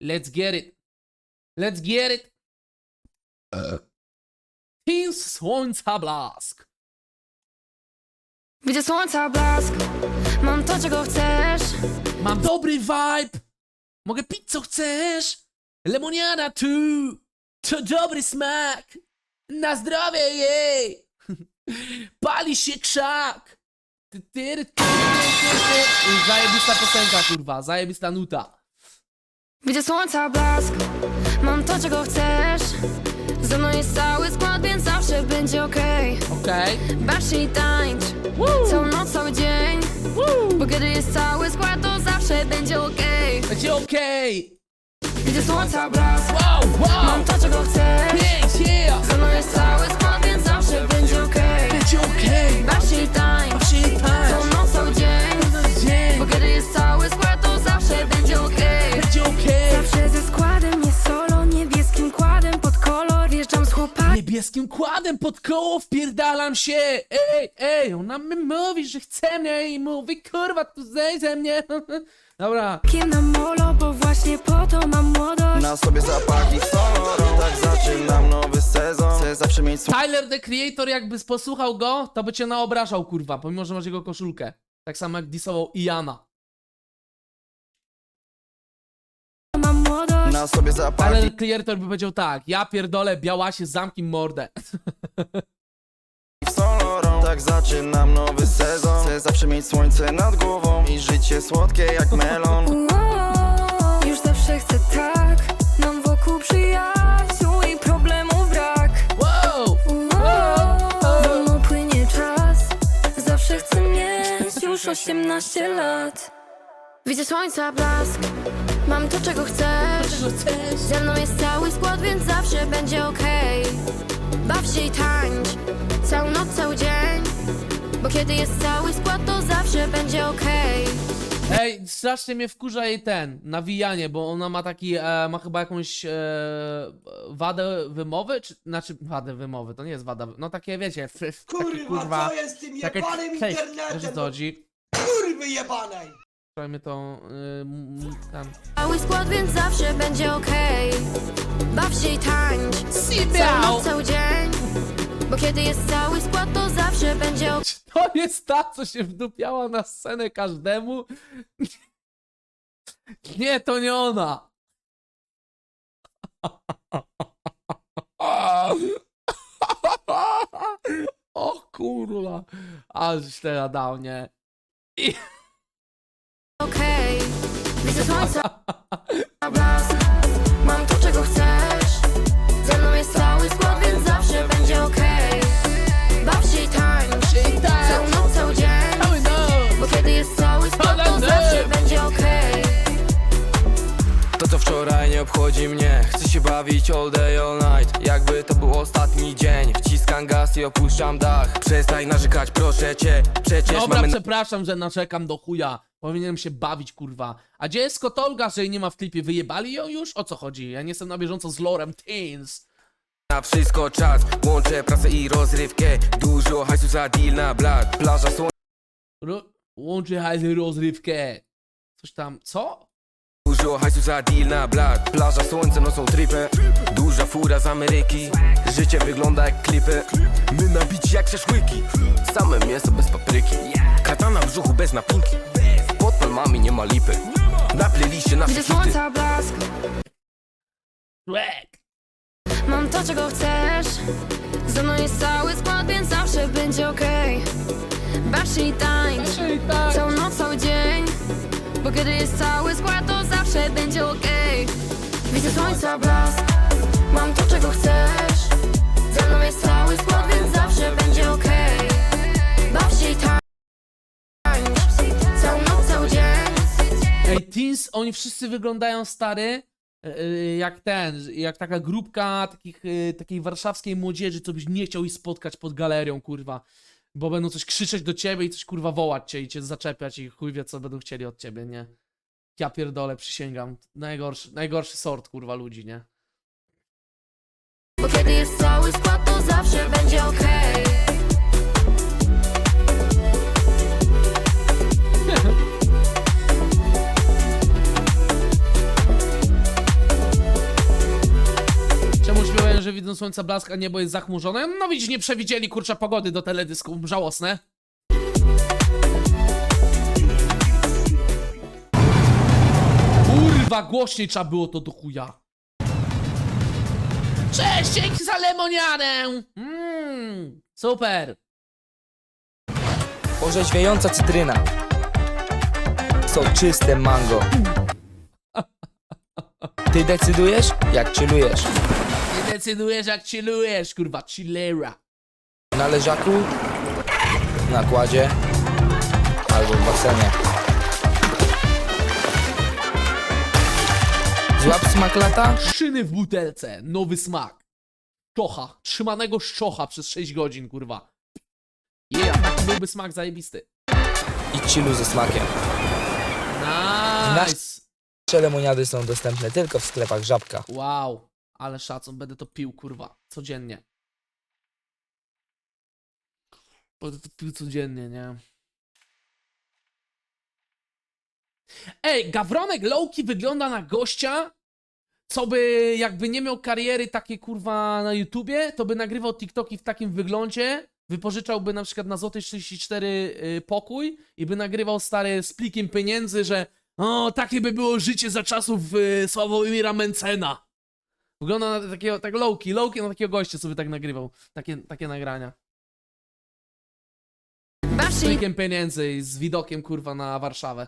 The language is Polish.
Let's get it. Let's get it. Teens Słońca Blask. Widzę słońca blask, mam to czego chcesz Mam dobry vibe. Mogę pić co chcesz. Lemoniada tu. To dobry smak. Na zdrowie jej. Pali się krzak. Ty, ty, ty, ty, ty, ty. Zajebista piosenka, kurwa. Zajebista nuta. Widzę słońca blask, mam to czego chcesz. Ze mną jest cały skład, więc zawsze będzie okej. Okej. Baw się i tańcz, całą noc, cały dzień. Bo kiedy jest cały skład, to zawsze będzie okej. Będzie okej. Widzę słońca blask, Wow, wow. mam to czego chcesz. Pięć, yeah. Ze mną jest cały skład, Niebieskim kładem pod koło wpierdalam się. Ej, ej, ona mi mówi, że chce mnie I mówi, kurwa, tu zejdź ze mnie. Dobra, na molo, bo właśnie po to mam młodość. Na sobie zapach ich sonoro Tak zaczynam nowy sezon. Chcę zawsze mieć Tyler, the Creator, jakby posłuchał go To by cię naobrażał, kurwa Pomimo, że masz jego koszulkę. Tak samo jak disował Iana Na sobie zapach Tyler, Creator by powiedział tak Ja pierdolę, białasie, zamknij mordę. Sonoro Tak zaczynam nowy sezon. Chcę zawsze mieć słońce nad głową I życie słodkie jak melon. Uo, Już zawsze chcę tak. Mam wokół przyjaciół i problemów brak. Wow, Uo, Wolno płynie czas. Zawsze chcę mieć już 18 lat. Widzę słońca blask Mam to czego chcesz? Ze mną jest cały skład, więc zawsze będzie okej Baw się i tańcz Całą noc, cały dzień Bo kiedy jest cały skład, to zawsze będzie okej Ej, strasznie mnie wkurza jej ten, nawijanie, bo ona ma taki, e, ma chyba jakąś e, wadę wymowy, czy, znaczy wadę wymowy, to nie jest wada, no takie wiecie, f, f, takie, Kurwa, co jest z tym takie, jebanym cześć, wiesz internetem? co chodzi, Kurwy jebanej! Słuchajmy to, y, ten, Cały skład, więc zawsze będzie okej. Baw się i tańcz. Całą noc, cały dzień. Bo kiedy jest cały skład, to zawsze będzie okej to jest ta, co się wdupiała na scenę każdemu, nie, to nie ona, o kurwa, aż źle nadał, nie, I... słońca blask Mam to czego chcesz. Ze mną jest cały skład, więc zawsze będzie okej. Baw się i tańcz. Całą noc, cały dzień. Bo kiedy jest cały skład, to zawsze będzie okej. To co wczoraj nie obchodzi mnie. Chcę się bawić all day, all night. Jakby to był ostatni dzień. Wciskam gaz i opuszczam dach. Przestań narzekać, proszę cię. Przecież Dobra, mamy przepraszam, że naczekam do chuja. Powinienem się bawić, kurwa. A gdzie jest Kotolga, że jej nie ma w klipie? Wyjebali ją już? O co chodzi? Ja nie jestem na bieżąco z lorem Teens. na wszystko czas Łączę pracę i rozrywkę Dużo hajsu za deal na blat Plaża słońca Ro łączy hajsy rozrywkę. Coś tam, co? Dużo hajsu za deal na blat Plaża słońce nocą tripę Duża fura z Ameryki Życie wygląda jak klipy My nabici jak szaszłyki Same mięso bez papryki Katana w brzuchu bez napinki Palmami nie ma lipy. Na playliście nasze hity słońca blask. Mam to czego chcesz. Ze mną jest cały skład, więc zawsze będzie okej. Baw się i tańcz. Całą noc, cały dzień. Bo kiedy jest cały skład, to zawsze będzie okej. Widzę słońca blask. Mam to czego chcesz. Ze mną jest cały skład, więc zawsze będzie okej Ej, Teens, oni wszyscy wyglądają stary. e, e, Jak ten, jak taka grupka takich, e, takiej warszawskiej młodzieży, co byś nie chciał ich spotkać pod galerią, kurwa. Bo będą coś krzyczeć do ciebie i coś kurwa wołać cię i cię zaczepiać i chuj wie co będą chcieli od ciebie, nie? Ja pierdolę, przysięgam. Najgorszy, najgorszy sort, kurwa, ludzi, nie? Bo kiedy jest cały że widzą słońca blask, a niebo jest zachmurzone. No widzisz, nie przewidzieli kurcza pogody do teledysku. Żałosne. Kurwa, głośniej trzeba było to do chuja. Cześć, dzięki za lemoniadę! Mmm, super. Orzeźwiająca cytryna. Soczyste mango. Ty decydujesz, jak chillujesz. Decydujesz jak chillujesz, kurwa, chillera. Na leżaku, na kładzie albo w basenie. Złap smak lata, Szyny w butelce, nowy smak. Czocha, trzymanego szczocha przez 6 godzin, kurwa. Yeah, taki byłby smak zajebisty. i chillu ze smakiem. Nice. Nasze lemoniady są dostępne tylko w sklepach Żabka. Wow, ale szacun, będę to pił, kurwa, codziennie. Będę to pił codziennie, nie? Ej, Gawronek Lowki wygląda na gościa, co by jakby nie miał kariery takiej kurwa na YouTubie, to by nagrywał TikToki w takim wyglądzie, wypożyczałby na przykład na Złoty 34 y, pokój i by nagrywał stary z plikiem pieniędzy, że o, takie by było życie za czasów y, Sławomira Mencena. Wygląda na takiego, tak lowki, lowki na takiego gościa, by tak nagrywał, takie, takie nagrania. Z Bashi plikiem pieniędzy i z widokiem kurwa na Warszawę.